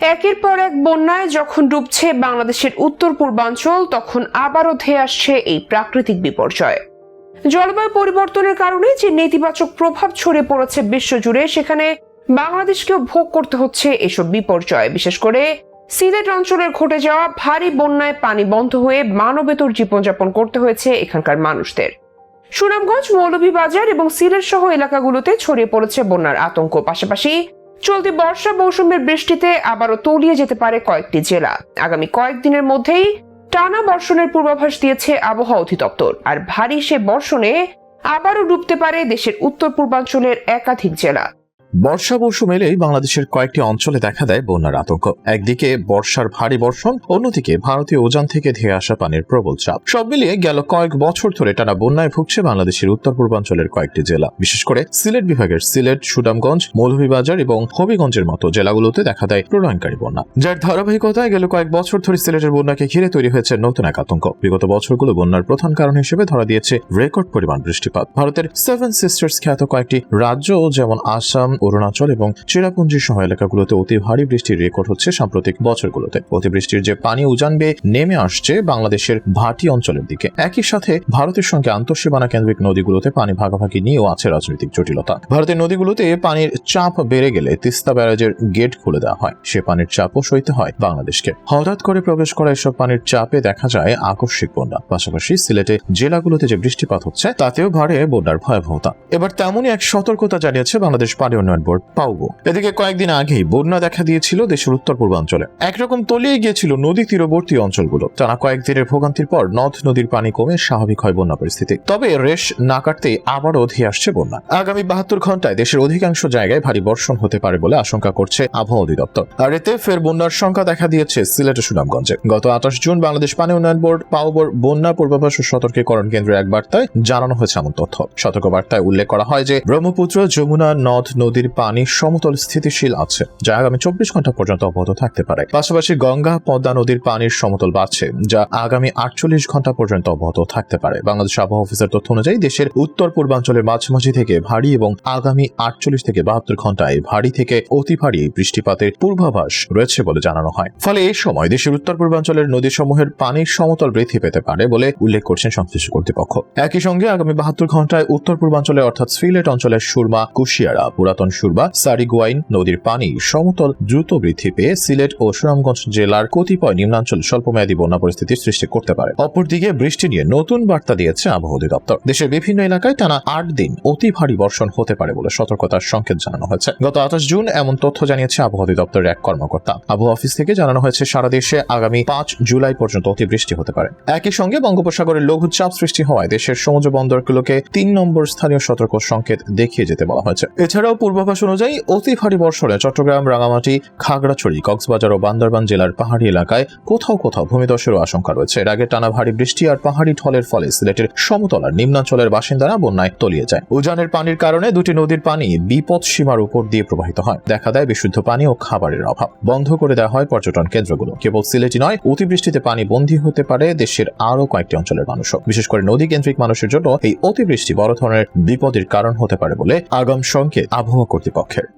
একের পর এক বন্যায় যখন ডুবছে বাংলাদেশের উত্তর পূর্বাঞ্চল তখন আবারও ধেয়ে আসছে এই প্রাকৃতিক বিপর্যয়। জলবায়ু পরিবর্তনের কারণে যে নেতিবাচক প্রভাব ছড়িয়ে পড়েছে বিশ্বজুড়ে, সেখানে বাংলাদেশকেও ভোগ করতে হচ্ছে এসব বিপর্যয়। বিশেষ করে সিলেট অঞ্চলের ঘটে যাওয়া ভারী বন্যায় পানি বন্ধ হয়ে মানবেতর জীবনযাপন করতে হয়েছে এখানকার মানুষদের। সুনামগঞ্জ, মৌলভীবাজার এবং সিলেট সহ এলাকাগুলোতে ছড়িয়ে পড়েছে বন্যার আতঙ্ক। পাশাপাশি চলতি বর্ষা মৌসুমের বৃষ্টিতে আবারও তলিয়ে যেতে পারে কয়েকটি জেলা। আগামী কয়েকদিনের মধ্যেই টানা বর্ষণের পূর্বাভাস দিয়েছে আবহাওয়া অধিদপ্তর। আর ভারী সে বর্ষণে আবারও ডুবতে পারে দেশের উত্তর পূর্বাঞ্চলের একাধিক জেলা। বর্ষা মৌসুম এলেই বাংলাদেশের কয়েকটি অঞ্চলে দেখা দেয় বন্যার আতঙ্ক। একদিকে বর্ষার ভারী বর্ষণ, অন্যদিকে ভারতীয় উজান থেকে ধেয়ে আসা পানির প্রবল চাপ। সব মিলিয়ে গেল কয়েক বছর ধরে টানা বন্যায় ভুগছে বাংলাদেশের উত্তর পূর্বাঞ্চলের কয়েকটি জেলা। বিশেষ করে সিলেট বিভাগের সিলেট, সুনামগঞ্জ, মৌলভীবাজার এবং হবিগঞ্জের মতো জেলাগুলোতে দেখা দেয় প্রলয়ঙ্কারী বন্যা। যার ধারাবাহিকতায় গেল কয়েক বছর ধরে সিলেটের বন্যাকে ঘিরে তৈরি হয়েছে নতুন এক আতঙ্ক। বিগত বছরগুলো বন্যার প্রধান কারণ হিসেবে ধরা দিয়েছে রেকর্ড পরিমাণ বৃষ্টিপাত। ভারতের সেভেন সিস্টার্স খ্যাত কয়েকটি রাজ্য যেমন আসাম অরুণাচল এবং চেরাপুঞ্জি সহ এলাকাগুলোতে অতি ভারী বৃষ্টির রেকর্ড হচ্ছে সাম্প্রতিক বছরগুলোতে। অতিবৃষ্টির যে পানি উজান বেয়ে নেমে আসছে বাংলাদেশের ভাটি অঞ্চলের দিকে। একই সাথে ভারতের সঙ্গে আন্তঃসীমানা কেন্দ্রিক নদীগুলোতে পানি ভাগাভাগি নিয়েও আছে রাজনৈতিক জটিলতা। ভারতের নদীগুলোতে পানির চাপ বেড়ে গেলে তিস্তা ব্যারাজের গেট খুলে দেওয়া হয়। সে পানির চাপও সইতে হয় বাংলাদেশকে। হঠাৎ করে প্রবেশ করা এসব পানির চাপে দেখা যায় আকস্মিক বন্যা। পাশাপাশি সিলেটে জেলাগুলোতে যে বৃষ্টিপাত হচ্ছে, তাতেও ভারে বন্যার ভয়াবহতা। এবার তেমনই এক সতর্কতা জানিয়েছে বাংলাদেশ পানি উন্নয়ন বোর্ড পাউবো এদিকে কয়েকদিন আগেই বন্যা দেখা দিয়েছিল দেশের উত্তর পূর্বাঞ্চলে। একরকম তলিয়ে গিয়েছিল নদী তীরবর্তী অঞ্চলগুলো। টানা কয়েকদিনের ভোগান্তির পর নদ নদীর পানি কমে স্বাভাবিক হয় বন্যা পরিস্থিতি। তবে রেশ না কাটতেই আবারও ধেয়ে আসছে বন্যা। আগামী বাহাত্তর ঘন্টায় দেশের অধিকাংশ জায়গায় ভারী বর্ষণ হতে পারে বলে আশঙ্কা করছে আবহাওয়া অধিদপ্তর। আর এতে ফের বন্যার সংখ্যা দেখা দিয়েছে সিলেট ও সুনামগঞ্জে। গত আঠাশ জুন বাংলাদেশ পানি উন্নয়ন বোর্ড পাওবর বন্যা পূর্বাভাস ও সতর্কীকরণ কেন্দ্রের এক বার্তায় জানানো হয়েছে এমন তথ্য। সতর্ক বার্তায় উল্লেখ করা হয় যে ব্রহ্মপুত্র, যমুনা নদ নদীর পানি সমতল স্থিতিশীল আছে, যা আগামী চব্বিশ ঘণ্টা পর্যন্ত অব্যাহত থাকতে পারে। পাশাপাশি গঙ্গা, পদ্মা নদীর পানির সমতল বাড়ছে, যা আগামী আটচল্লিশ ঘণ্টা পর্যন্ত অব্যাহত থাকতে পারে। বাংলাদেশ আবহাওয়া অফিসের তথ্য অনুযায়ী, দেশের উত্তর পূর্বাঞ্চলের মাঝামাঝি থেকে ভারী এবং আগামী আটচল্লিশ থেকে বাহাত্তর ঘন্টায় ভারী থেকে অতি ভারী বৃষ্টিপাতের পূর্বাভাস রয়েছে বলে জানানো হয়। ফলে এই সময় দেশের উত্তর পূর্বাঞ্চলের নদীসমূহের পানির সমতল বৃদ্ধি পেতে পারে বলে উল্লেখ করছেন সংশ্লিষ্ট কর্তৃপক্ষ। একই সঙ্গে আগামী বাহাত্তর ঘন্টায় উত্তর পূর্বাঞ্চলে অর্থাৎ সিলেট অঞ্চলের সুরমা, কুশিয়ারা, পুরাতন সুরমা সারিগুয়াইন নদীর পানি সমতল দ্রুত বৃদ্ধি পেয়ে সিলেট ও সুনামগঞ্জ জেলার কতিপয় নিম্নাঞ্চল স্বল্পমেয়াদী বন্যা পরিস্থিতির সৃষ্টি করতে পারে। অপরদিকে বৃষ্টি নিয়ে নতুন বার্তা দিয়েছে আবহাওয়া অধিদপ্তর। দেশের বিভিন্ন এলাকায় টানা আট দিন অতি ভারী বর্ষণ হতে পারে বলে সতর্কতার সংকেত জানানো হয়েছে। গত আঠাশ জুন এমন তথ্য জানিয়েছে আবহাওয়া অধিদপ্তরের এক কর্মকর্তা। আবহাওয়া অফিস থেকে জানানো হয়েছে, সারা দেশে আগামী পাঁচ জুলাই পর্যন্ত অতিবৃষ্টি হতে পারে। একই সঙ্গে বঙ্গোপসাগরের লঘুচাপ সৃষ্টি হওয়ায় দেশের সমুদ্র বন্দরগুলোকে তিন নম্বর স্থানীয় সতর্ক সংকেত দেখিয়ে যেতে বলা হয়েছে। এছাড়াও পূর্বাভাস অনুযায়ী অতি ভারী বর্ষণে চট্টগ্রাম, রাঙামাটি, খাগড়াছড়ি, কক্সবাজার ও বান্দরবান জেলার পাহাড়ি এলাকায় কোথাও কোথাও ভূমিধসেরও আশঙ্কা রয়েছে। এর আগে টানা ভারী বৃষ্টি আর পাহাড়ি ঢলের ফলে সিলেটের সমতল আর নিম্নাঞ্চলের বাসিন্দারা বন্যায় তলিয়ে যায়। উজানের পানির কারণে দুটি নদীর পানি বিপদ সীমার উপর দিয়ে প্রবাহিত হয়। দেখা দেয় বিশুদ্ধ পানি ও খাবারের অভাব। বন্ধ করে দেওয়া হয় পর্যটন কেন্দ্রগুলো। কেবল সিলেটই নয়, অতিবৃষ্টিতে পানি বন্দী হতে পারে দেশের আরও কয়েকটি অঞ্চলের মানুষও। বিশেষ করে নদী কেন্দ্রিক মানুষের জন্য এই অতিবৃষ্টি বড় ধরনের বিপদের কারণ হতে পারে বলে আগাম সংকেত আবহাওয়া কর্তৃপক্ষের